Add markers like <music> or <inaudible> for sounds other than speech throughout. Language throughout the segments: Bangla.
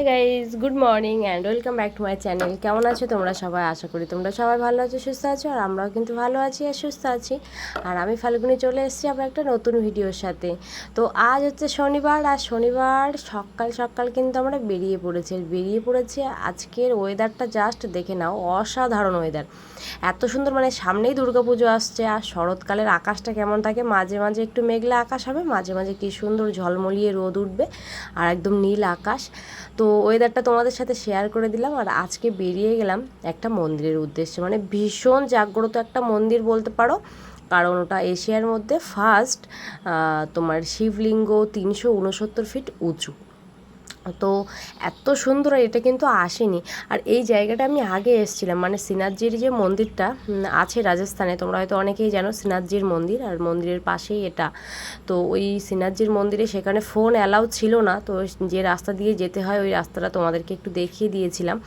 Hey guys good morning and welcome back to my channel কেমন আছো তোমরা সবাই? আশা করি তোমরা সবাই ভালো আছো, সুস্থ আছো, আর আমরাও কিন্তু ভালো আছি আর সুস্থ আছি। আর আমি ফাল্গুনি চলে এসেছি আবার একটা নতুন ভিডিওর সাথে। তো আজ হচ্ছে শনিবার, আর শনিবার সকাল সকাল কিন্তু আমরা বেরিয়ে পড়েছি। বেরিয়ে পড়েছি আজকের ওয়েদারটা জাস্ট দেখে নাও, অসাধারণ ওয়েদার এত সুন্দর মানে সামনেই দুর্গাপুজো আসছে, আর শরৎকালের আকাশটা কেমন থাকে, মাঝে মাঝে একটু মেঘলা আকাশ হবে, মাঝে মাঝে কি সুন্দর ঝলমলিয়ে রোদ উঠবে, আর একদম নীল আকাশ। তো ওয়েদারটা তোমাদের সাথে শেয়ার করে দিলাম আর আজকে বেরিয়ে গেলাম একটা মন্দিরের উদ্দেশ্যে। মানে ভীষণ জাগ্রত একটা মন্দির বলতে পারো। কারণ ওটা এশিয়ার মধ্যে ফার্স্ট তোমার শিবলিঙ্গ তিনশো উনসত্তর ফিট উঁচু। তো এত সুন্দর এটা কিন্তু আসেনি। আর এই জায়গাটা আমি আগে এসেছিলাম মানে সিনাজির যে মন্দিরটা আছে রাজস্থানে, তোমরা হয়তো অনেকেই জানো সিনাজির মন্দির, আর মন্দিরের পাশেই এটা। তো ওই সিনাজির মন্দিরে সেখানে ফোন অ্যালাউ ছিল না, তো যে রাস্তা দিয়ে যেতে হয়, ওই রাস্তাটা তোমাদেরকে একটু দেখিয়ে দিয়েছিলাম।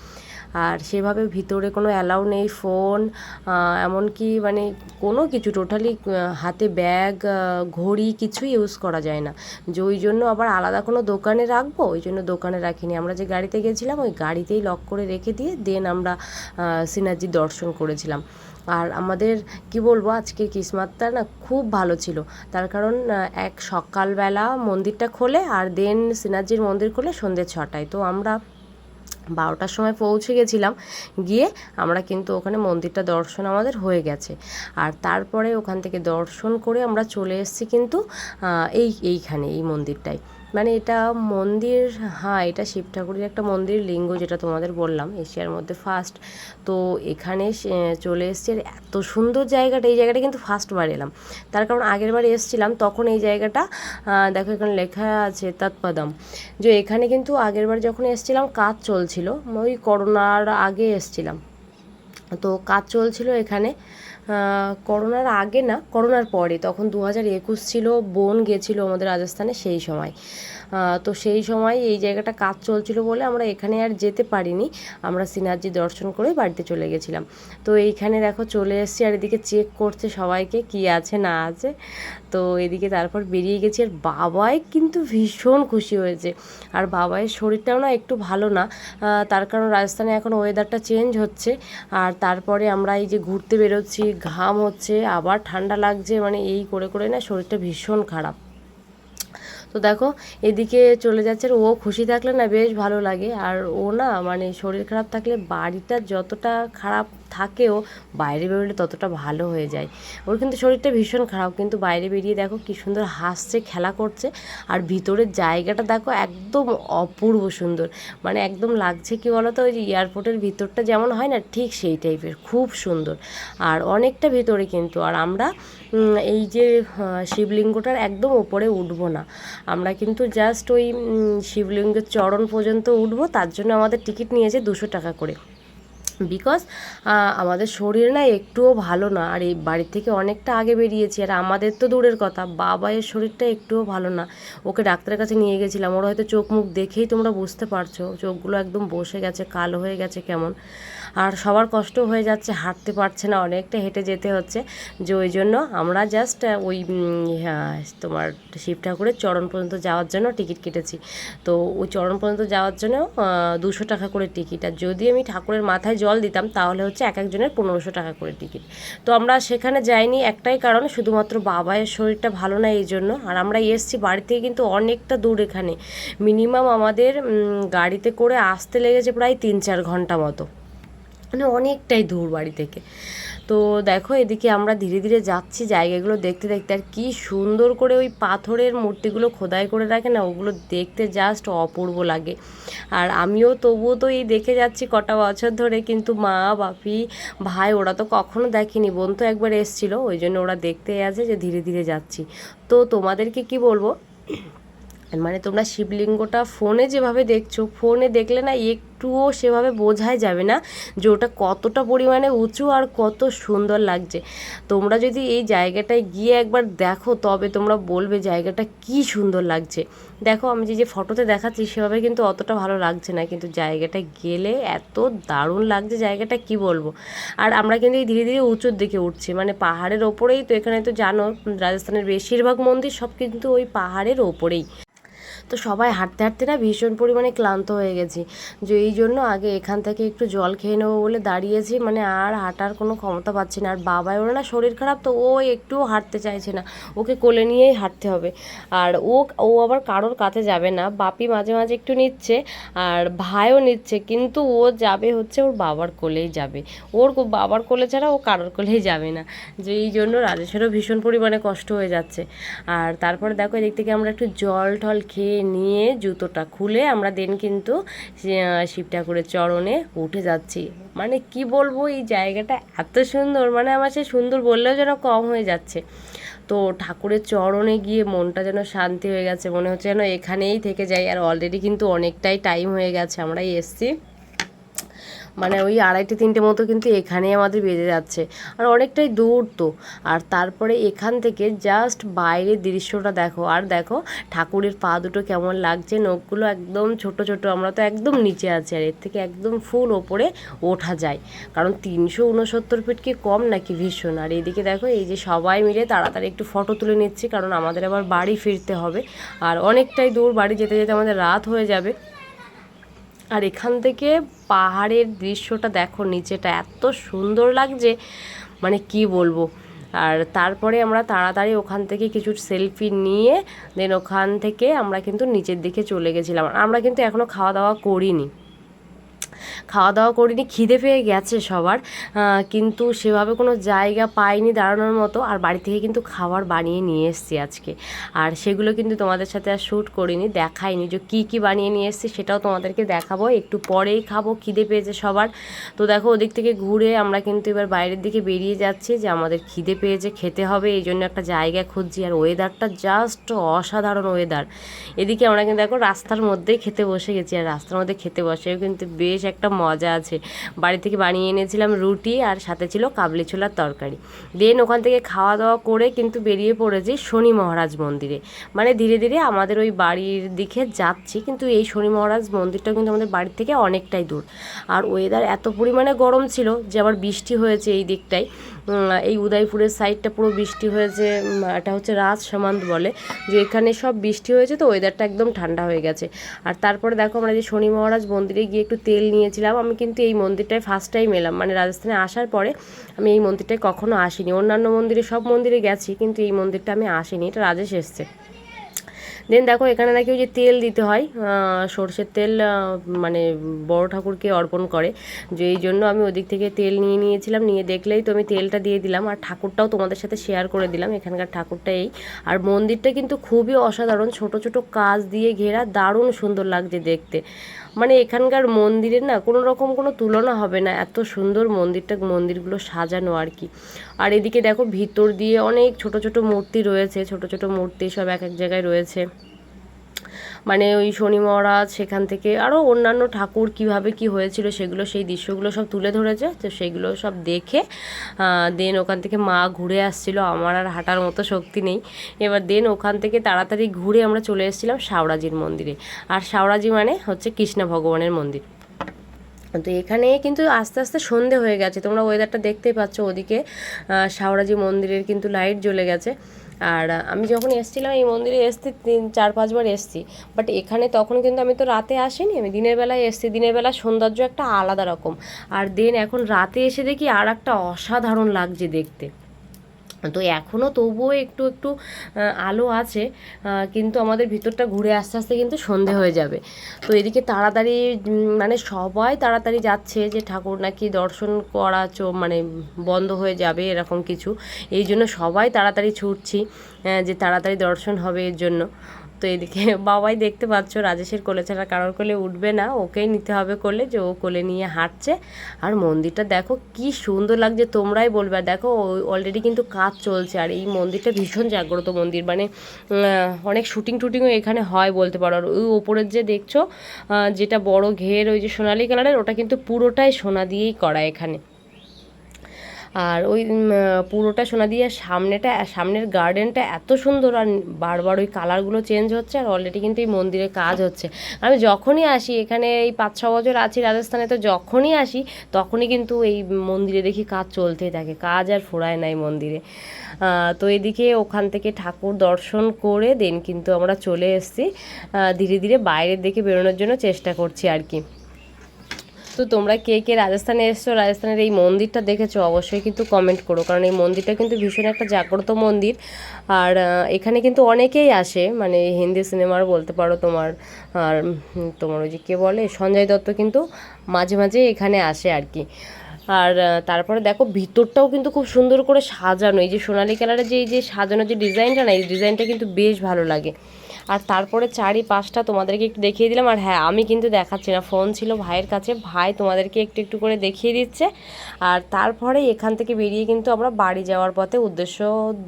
আর সেভাবে ভিতরে কোনো অ্যালাউ নেই, ফোন এমনকি মানে কোনো কিছু টোটালি হাতে ব্যাগ ঘড়ি কিছুই ইউজ করা যায় না। যে ওই জন্য আবার আলাদা কোনো দোকানে রাখব, ওই জন্য দোকানে রাখিনি। আমরা যে গাড়িতে গেছিলাম, ওই গাড়িতেই লক করে রেখে দিয়ে দেন আমরা সিনাজি দর্শন করেছিলাম। আর আমাদের, কি বলব, আজকে কিসমাতটা না খুব ভালো ছিল। তার কারণ এক সকালবেলা মন্দিরটা খোলে আর দেন সিনাজির মন্দির খোলে সন্ধ্যে ছটায়। তো আমরা বারোটার সময় পৌঁছে গেছিলাম, গিয়ে আমরা কিন্তু ওখানে মন্দিরটা দর্শন আমাদের হয়ে গেছে। আর তারপরে ওখান থেকে দর্শন করে আমরা চলে এসেছি কিন্তু এই, এইখানে, এই মন্দিরটায়। মানে এটা মন্দির হ্যাঁ এটা শিব ঠাকুরের একটা মন্দির লিঙ্গ যেটা তোমাদের বললাম, এশিয়ার মধ্যে ফার্স্ট তো এখানে চলে এসছে এত সুন্দর জায়গাটা, এই জায়গাটা কিন্তু ফার্স্ট বার এলাম। তার কারণ আগের বার এসেছিলাম, তখন এই জায়গাটা দেখো এখানে লেখা আছে তৎপদম। যে এখানে কিন্তু আগের বার যখন এসেছিলাম, কাজ চলছিল, ওই করোনার আগে এসেছিলাম। তো কাজ চলছিল এখানে করোনার আগে না, করোনার পরে, তখন দু হাজার একুশ ছিল, বোন গেছিল আমাদের রাজস্থানে সেই সময়। তো সেই সময় এই জায়গাটা কাজ চলছিল বলে আমরা এখানে আর যেতে পারিনি। আমরা সিনার্জি দর্শন করে বাড়িতে চলে গেছিলাম। তো এইখানে দেখো চলে এসেছি আর এদিকে চেক করছে সবাইকে কি আছে, না আছে। তো এদিকে তারপর বেরিয়ে গেছি আর বাবাই কিন্তু ভীষণ খুশি হয়েছে। আর বাবাইয়ের শরীরটাও না একটু ভালো না। তার কারণ রাজস্থানে এখন ওয়েদারটা চেঞ্জ হচ্ছে। আর তারপরে আমরা এই যে ঘুরতে বেরোচ্ছি, ঘাম হচ্ছে, আবার ঠান্ডা লাগছে মানে এই করে করে না শরীরটা ভীষণ খারাপ। তো দেখো, এদিকে চলে যাচ্ছে ও খুশি থাকলে না বেশ ভালো লাগে। আর ও না মানে শরীর খারাপ থাকলে বাড়িটা যতটা খারাপ থাকেও বাইরে বেরোলে ততটা ভালো হয়ে যায়। ওর কিন্তু শরীরটা ভীষণ খারাপ, কিন্তু বাইরে বেরিয়ে দেখো কি সুন্দর হাসছে, খেলা করছে, আর ভিতরের জায়গাটা দেখো একদম অপূর্ব সুন্দর। মানে একদম লাগছে কি বলতো, ওই এয়ারপোর্টের ভিতরটা যেমন হয় না, ঠিক সেই টাইপের, খুব সুন্দর। আর অনেকটা ভিতরে কিন্তু, আর আমরা এই যে শিবলিঙ্গটার একদম ওপরে উঠবো না। আমরা কিন্তু জাস্ট ওই শিবলিঙ্গের চরণ পর্যন্ত উঠবো, তার জন্য আমাদের টিকিট নিয়েছে দুশো টাকা করে। বিকজ আমাদের শরীর না একটুও ভালো না। আর এই বাড়ির থেকে অনেকটা আগে বেরিয়েছি। আর আমাদের তো দূরের কথা বাবা এর শরীরটা একটুও ভালো না। ওকে ডাক্তারের কাছে নিয়ে গেছিলাম। ওরা হয়তো চোখ মুখ দেখেই তোমরা বুঝতে পারছ। চোখগুলো একদম বসে গেছে, কালো হয়ে গেছে কেমন। আর সবার কষ্ট হয়ে যাচ্ছে, হাঁটতে পারছে না, অনেকটা হেঁটে যেতে হচ্ছে। যে ওই জন্য আমরা জাস্ট ওই তোমার শিব ঠাকুরের চরণ পর্যন্ত যাওয়ার জন্য টিকিট কেটেছি। তো ওই চরণ পর্যন্ত যাওয়ার জন্য দুশো টাকা করে টিকিট। আর যদি আমি ঠাকুরের মাথায় জল দিতাম, তাহলে হচ্ছে এক একজনের পনেরোশো টাকা করে টিকিট। তো আমরা সেখানে যাইনি একটাই কারণ, শুধুমাত্র বাবায়ের শরীরটা ভালো না এই জন্য। আর আমরা এসছি বাড়ি থেকে কিন্তু অনেকটা দূর এখানে। মিনিমাম আমাদের গাড়িতে করে আসতে লেগেছে প্রায় তিন চার ঘণ্টা মতো। মানে অনেকটাই দূর বাড়ি থেকে। তো দেখো এদিকে আমরা ধীরে ধীরে যাচ্ছি, জায়গাগুলো দেখতে দেখতে আর কি সুন্দর করে ওই পাথরের মূর্তিগুলো খোদাই করে রাখে না, ওগুলো দেখতে জাস্ট অপূর্ব লাগে। আর আমিও তবুও তো এই দেখে যাচ্ছি কটা বছর ধরে, কিন্তু মা, বাপি, ভাই ওরা তো কখনো দেখেনি, বোন তো একবার এসছিল, ওই জন্য ওরা দেখতে আছে যে ধীরে ধীরে যাচ্ছি। তো তোমাদেরকে কি বলব? মানে তোমরা শিবলিঙ্গটা ফোনে যেভাবে দেখছ, ফোনে দেখলে না একটুও সেভাবে বোঝাই যাবে না যে ওটা কতটা পরিমাণে উঁচু আর কত সুন্দর লাগছে। তোমরা যদি এই জায়গাটায় গিয়ে একবার দেখো, তবে তোমরা বলবে জায়গাটা কি সুন্দর লাগছে। দেখো, আমি যে যে ফটোতে দেখাচ্ছি, সেভাবে কিন্তু অতটা ভালো লাগছে না, কিন্তু জায়গাটা গেলে এত দারুণ লাগছে জায়গাটা, কি বলব? আর আমরা কিন্তু এই ধীরে ধীরে উঁচুর দিকে উঠছি। মানে পাহাড়ের ওপরেই তো এখানে তো জানো, রাজস্থানের বেশিরভাগ মন্দির সব কিন্তু ওই পাহাড়ের ওপরেই। তো সবাই হাঁটতে হাঁটতে না ভীষণ পরিমাণে ক্লান্ত হয়ে গেছি। যে এই জন্য আগে এখান থেকে একটু জল খেয়ে নেব বলে দাঁড়িয়েছি মানে আর হাঁটার কোনো ক্ষমতা পাচ্ছি না। আর বাবাই ওর না, শরীর খারাপ তো, ও একটুও হাঁটতে চাইছে না, ওকে কোলে নিয়েই হাঁটতে হবে। আর ও ও আবার কারোর কাছে যাবে না, বাপি মাঝে মাঝে একটু নিচ্ছে আর ভাইও নিচ্ছে, কিন্তু ও যাবে হচ্ছে ওর বাবার কোলেই যাবে। ওর বাবার কোলে ছাড়া ও কারোর কোলেই যাবে না। যে এই জন্য রাজেশেরও ভীষণ পরিমাণে কষ্ট হয়ে যাচ্ছে। আর তারপরে দেখো, এদিক থেকে আমরা একটু জল টল খেয়ে নিয়ে জুতোটা খুলে আমরা দেন কিন্তু শিব ঠাকুরের চরণে উঠে যাচ্ছি। মানে কি বলব, এই জায়গাটা এত সুন্দর মানে আমার সে সুন্দর বললেও যেন কম হয়ে যাচ্ছে। তো ঠাকুরের চরণে গিয়ে মনটা যেন শান্তি হয়ে গেছে, মনে হচ্ছে যেন এখানেই থেকে যাই। আর অলরেডি কিন্তু অনেকটাই টাইম হয়ে গেছে, আমরাই এসছি। মানে ওই আড়াইটে, তিনটে মতো কিন্তু এখানেই আমাদের বেজে যাচ্ছে। আর অনেকটাই দূর তো। আর তারপরে এখান থেকে জাস্ট বাইরের দৃশ্যটা দেখো। আর দেখো, ঠাকুরের পা দুটো কেমন লাগছে। নখগুলো একদম ছোট ছোট। আমরা তো একদম নিচে আছি আর এর থেকে একদম ফুল ওপরে ওঠা যায়। কারণ তিনশো উনসত্তর ফিট কি কম নাকি ভীষণ? আর এদিকে দেখো, এই যে সবাই মিলে তাড়াতাড়ি একটু ফটো তুলে নিচ্ছি। কারণ আমাদের আবার বাড়ি ফিরতে হবে। আর অনেকটাই দূর বাড়ি যেতে যেতে আমাদের রাত হয়ে যাবে। আর এখান থেকে পাহাড়ের দৃশ্যটা দেখো, নিচেটা এত সুন্দর লাগছে মানে কি বলব। আর তারপরে আমরা তাড়াতাড়ি ওখান থেকে কিছু সেলফি নিয়ে দেন ওখান থেকে আমরা কিন্তু নিচের দিকে চলে গেছিলাম। আমরা কিন্তু এখনও খাওয়া দাওয়া করিনি। খাওয়া দাওয়া করিনি, খিদে পেয়ে গেছে সবার কিন্তু সেভাবে কোনো জায়গা পাইনি দাঁড়ানোর মতো, আর বাড়ি থেকে কিন্তু খাবার বানিয়ে নিয়ে এসেছি আজকে। আর সেগুলো কিন্তু তোমাদের সাথে আর শ্যুট করিনি, দেখাইনি যে কী কী বানিয়ে নিয়ে এসেছি সেটাও তোমাদেরকে দেখাবো, একটু পরেই খাব, খিদে পেয়েছে সবার। তো দেখো, ওদিক থেকে ঘুরে আমরা কিন্তু এবার বাইরের দিকে বেরিয়ে যাচ্ছি যে আমাদের খিদে পেয়েছে, খেতে হবে, এই জন্য একটা জায়গা খুঁজছি। আর ওয়েদারটা জাস্ট অসাধারণ ওয়েদার এদিকে আমরা কিন্তু দেখো রাস্তার মধ্যেই খেতে বসে গেছি, আর রাস্তার মধ্যে খেতে বসেও কিন্তু বেশ একটা মজা আছে। বাড়ি থেকে বানিয়ে এনেছিলাম রুটি আর সাথে ছিল কাবলি ছোলার তরকারি। দেন ওখান থেকে খাওয়া দাওয়া করে কিন্তু বেরিয়ে পড়েছি শনি মহারাজ মন্দিরে। মানে ধীরে ধীরে আমাদের ওই বাড়ির দিকে যাচ্ছি, কিন্তু এই শনি মহারাজ মন্দিরটা কিন্তু আমাদের বাড়ির থেকে অনেকটাই দূর। আর ওয়েদার এত পরিমাণে গরম ছিল যে আবার বৃষ্টি হয়েছে এই দিকটায়। এই উদয়পুরের সাইডটা পুরো বৃষ্টি হয়েছে এটা হচ্ছে রাজ সামান্ত বলে, যে এখানে সব বৃষ্টি হয়েছে তো ওয়েদারটা একদম ঠান্ডা হয়ে গেছে। আর তারপরে দেখো আমরা যে শনি মহারাজ মন্দিরে গিয়ে একটু তেল নিয়েছিলাম, আমি কিন্তু এই মন্দিরটায় ফার্স্ট টাইম এলাম মানে রাজস্থানে আসার পরে আমি এই মন্দিরটায় কখনো আসিনি। অন্যান্য মন্দিরে সব মন্দিরে গেছি, কিন্তু এই মন্দিরটা আমি আসিনি, এটা রাজেশ এসছে। দেন দেখো, এখানে নাকি ওই যে তেল দিতে হয় সর্ষের তেল মানে বড় ঠাকুরকে অর্পণ করে। যে এই জন্য আমি ওদিক থেকে তেল নিয়ে নিয়েছিলাম, নিয়ে দেখলেই তো আমি তেলটা দিয়ে দিলাম। আর ঠাকুরটাও তোমাদের সাথে শেয়ার করে দিলাম, এখানকার ঠাকুরটা এই। আর মন্দিরটা কিন্তু খুবই অসাধারণ, ছোট ছোট কাজ দিয়ে ঘেরা, দারুণ সুন্দর লাগছে দেখতে। মানে এখানকার মন্দিরের না, কোনো রকম কোনো তুলনা হবে না, এত সুন্দর মন্দিরটা, মন্দিরগুলো সাজানো আর কি। আর এদিকে দেখো ভিতর দিয়ে অনেক ছোট ছোট মূর্তি রয়েছে, ছোট ছোট মূর্তি সব এক এক জায়গায় রয়েছে। মানে ওই শনি মহারাজ সেখান থেকে আরও অন্যান্য ঠাকুর কীভাবে কি হয়েছিল সেগুলো, সেই দৃশ্যগুলো সব তুলে ধরেছে। তো সেগুলো সব দেখে দেন ওখান থেকে মা ঘুরে আসছিল। আমার আর হাঁটার মতো শক্তি নেই। এবার দেন ওখান থেকে তাড়াতাড়ি ঘুরে আমরা চলে এসেছিলাম শাওড়াজির মন্দিরে। আর শাওড়াজি মানে হচ্ছে কৃষ্ণ ভগবানের মন্দির। তো এখানে কিন্তু আস্তে আস্তে সন্ধে হয়ে গেছে। তোমরা ওয়েদারটা দেখতেই পাচ্ছ ওদিকে। শাওরাজি মন্দিরের কিন্তু লাইট জ্বলে গেছে। আর আমি যখন এসেছিলাম এই মন্দিরে এসছি তিন, চার, পাঁচবার এসছি। বাট এখানে তখন কিন্তু আমি তো রাতে আসিনি, আমি দিনের বেলায় এসছি। দিনের বেলা সৌন্দর্য একটা আলাদা রকম। আর দেন এখন রাতে এসে দেখি আর একটা অসাধারণ লাগছে দেখতে। তো এখনও তবুও একটু একটু আলো আছে কিন্তু আমাদের ভিতরটা ঘুরে আস্তে আস্তে কিন্তু সন্ধে হয়ে যাবে। তো এদিকে তাড়াতাড়ি মানে সবাই তাড়াতাড়ি যাচ্ছে যে ঠাকুর নাকি দর্শন করা চো মানে বন্ধ হয়ে যাবে এরকম কিছু। এই জন্য সবাই তাড়াতাড়ি ছুটছি যে তাড়াতাড়ি দর্শন হবে এর জন্য। তো এদিকে <laughs> বাবাই দেখতে পাচ্ছ রাজেশের কোলে ছাড়া কারোর কোলে উঠবে না, ওকেই নিতে হবে কোলে যে ও কোলে নিয়ে হাঁটছে। আর মন্দিরটা দেখো কি সুন্দর লাগছে, তোমরাই বলবে। আর দেখো অলরেডি কিন্তু কাজ চলছে, আর এই মন্দিরটা ভীষণ জাগ্রত মন্দির। মানে অনেক শুটিং টুটিংও এখানে হয় বলতে পারো। আর ওই ওপরের যে দেখছ যেটা বড় ঘের, ওই যে সোনালি কালারের, ওটা কিন্তু পুরোটাই সোনা দিয়েই করা এখানে। আর ওই পুরোটা সোনাদিয়ার সামনেটা, সামনের গার্ডেনটা এত সুন্দর আর বারবার ওই কালারগুলো চেঞ্জ হচ্ছে আর অলরেডি কিন্তু এই মন্দিরে কাজ হচ্ছে। আমি যখনই আসি, এখানে এই পাঁচ ছ বছর আছি রাজস্থানে, তো যখনই আসি, তখনই কিন্তু এই মন্দিরে দেখি কাজ চলতেই থাকে, কাজ আর ফুরায় নাই মন্দিরে। তো এদিকে ওখান থেকে ঠাকুর দর্শন করে দেন কিন্তু আমরা চলে এসেছি। ধীরে ধীরে বাইরের দিকে বেরোনোর জন্য চেষ্টা করছি আর কি। তো তোমরা কে কে রাজস্থানে এসছো, রাজস্থানের এই মন্দিরটা দেখেছ অবশ্যই কিন্তু কমেন্ট করো, কারণ এই মন্দিরটা কিন্তু ভীষণ একটা জাগ্রত মন্দির। আর এখানে কিন্তু অনেকেই আসে মানে হিন্দি সিনেমার বলতে পারো তোমার, আর তোমার ওই যে কে বলে, সঞ্জয় দত্ত কিন্তু মাঝে মাঝে এখানে আসে আর কি। আর তারপরে দেখো ভিতরটাও কিন্তু খুব সুন্দর করে সাজানো, এই যে সোনালি কালারের যে, এই যে সাজানো যে ডিজাইনটা না, এই ডিজাইনটা কিন্তু বেশ ভালো লাগে। আর তারপরে চারি পাঁচটা তোমাদেরকে একটু দেখিয়ে দিলাম। আর হ্যাঁ আমি কিন্তু দেখাচ্ছি না, ফোন ছিল ভাইয়ের কাছে। ভাই তোমাদেরকে একটু একটু করে দেখিয়ে দিচ্ছে। আর তারপরে এখান থেকে বেরিয়ে কিন্তু আমরা বাড়ি যাওয়ার পথে উদ্দেশ্য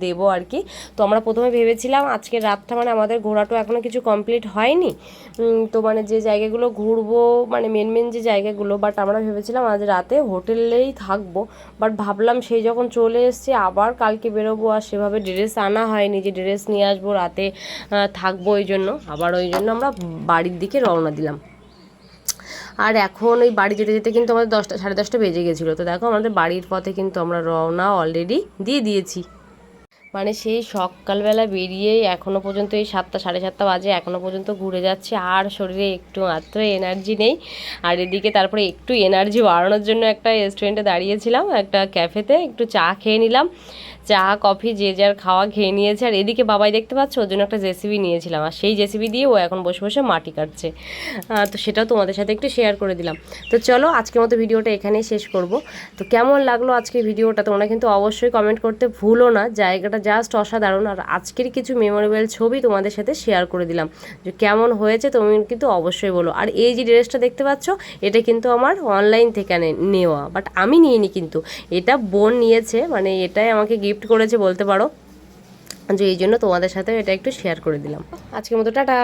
দেব আর কি। তো আমরা প্রথমে ভেবেছিলাম আজকে রাতটা মানে আমাদের ঘোরাটা এখনও কিছু কমপ্লিট হয়নি। তো মানে যে জায়গাগুলো ঘুরবো মানে মেন মেন যে জায়গাগুলো বাট আমরা ভেবেছিলাম আজ রাতে হোটেলেই থাকব। বাট ভাবলাম সেই যখন চলে এসেছি, আবার কালকে বেরোবো আর সেভাবে ড্রেস আনা হয়নি যে ড্রেস নিয়ে আসব রাতে থাকব ওই জন্য। আবার ওই জন্য আমরা বাড়ির দিকে রওনা দিলাম। আর এখন ওই বাড়ি যেতে যেতে কিন্তু আমাদের দশটা, সাড়ে দশটা বেজে গেছিল। তো দেখো আমাদের বাড়ির পথে কিন্তু আমরা রওনা অলরেডি দিয়ে দিয়েছি। মানে সেই সকালবেলা বেরিয়েই এখনও পর্যন্ত এই সাতটা, সাড়ে সাতটা বাজে এখনও পর্যন্ত ঘুরে যাচ্ছে। আর শরীরে একটু মাত্র এনার্জি নেই। আর এদিকে তারপরে একটু এনার্জি বাড়ানোর জন্য একটা রেস্টুরেন্টে দাঁড়িয়েছিলাম, একটা ক্যাফেতে একটু চা খেয়ে নিলাম। চা, কফি, যে যার খাওয়া খেয়ে নিয়েছে। আর এদিকে বাবাই দেখতে পাচ্ছ? ওর জন্য একটা জেসিবি নিয়েছিলাম। আর সেই জেসিবি দিয়ে ও এখন বসে বসে মাটি কাটছে। তো সেটাও তোমাদের সাথে একটু শেয়ার করে দিলাম। তো চলো, আজকের মতো ভিডিওটা এখানেই শেষ করব। তো কেমন লাগল আজকের ভিডিওটা তোমরা কিন্তু অবশ্যই কমেন্ট করতে ভুলো না। জায়গাটা জাস্ট অসাধারণ। আর আজকের কিছু মেমোরেবল ছবি তোমাদের সাথে শেয়ার করে দিলাম। যে কেমন হয়েছে তুমি কিন্তু অবশ্যই বলো। আর এই যে ড্রেসটা দেখতে পাচ্ছ, এটা কিন্তু আমার অনলাইন থেকে নেওয়া। বাট আমি নিইনি কিন্তু। এটা বোন নিয়েছে। মানে এটাই আমাকে গিফট করেছে, বলতে পারো। যে এই জন্য তোমাদের সাথে এটা একটু শেয়ার করে দিলাম। আজকের মতো টাটা।